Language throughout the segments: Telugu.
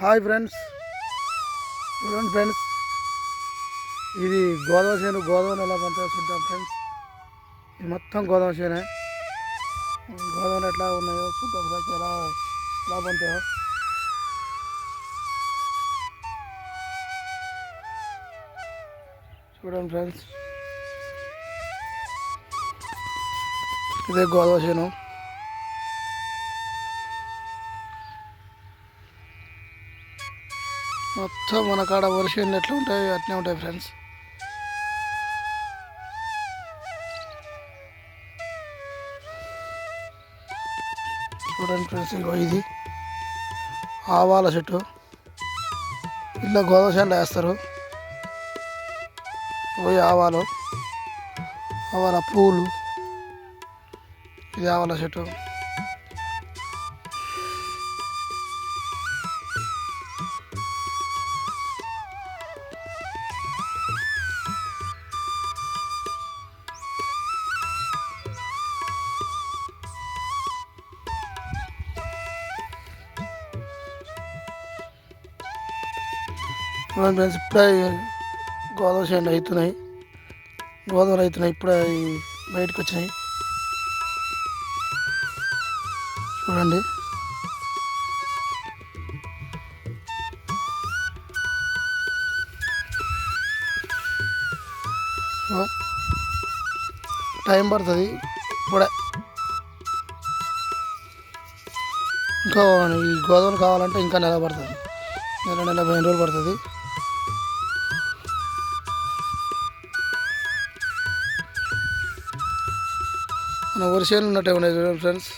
Hi friends. చూడండి ఫ్రెండ్స్. ఇది గోదావ చేను గోదావరి ఎలా పంచాలో చూద్దాం ఫ్రెండ్స్. ఇది మొత్తం గోదావ చేనే. గోదావరి ఎట్లా ఉన్నాయో చూద్దాం ఫ్రెండ్స్ ఎలా ఎలా పంచాయో. చూడండి ఫ్రెండ్స్. ఇదే గోదావ చేను. మొత్తం మన కాడ వర్షం ఎట్లా ఉంటాయి అట్నే ఉంటాయి ఫ్రెండ్స్ చూడండి ఫ్రెండ్స్ ఇగో ఇది. ఆవాల చెట్టు. ఇలా గోధుమ చేనులో వేస్తారు. పోయి ఆవాలు. ఆవాల పూలు. ఇది ఆవాల చెట్టు. చూడండి ఫ్రెండ్స్ ఇప్పుడే గోదావరి చేనులు అవుతున్నాయి గోదావరి అవుతున్నాయి ఇప్పుడే ఈ బయటకు వచ్చినాయి. చూడండి. టైం పడుతుంది ఇప్పుడే. ఇంకా ఈ గోదావరి కావాలంటే ఇంకా నెల పడుతుంది. నెల నెల పదిహేను రోజులు పడుతుంది. మన వర్షాలు ఉన్నట్టే ఉన్నాయి చూడండి ఫ్రెండ్స్.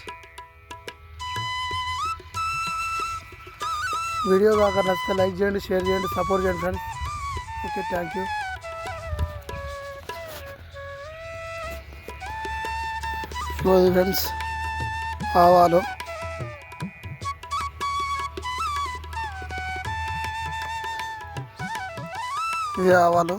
వీడియో కాక నచ్చితే లైక్ చేయండి షేర్ చేయండి సపోర్ట్ చేయండి friends. Okay thank you. Friends ఆవాలు. ఇవి ఆవాలు.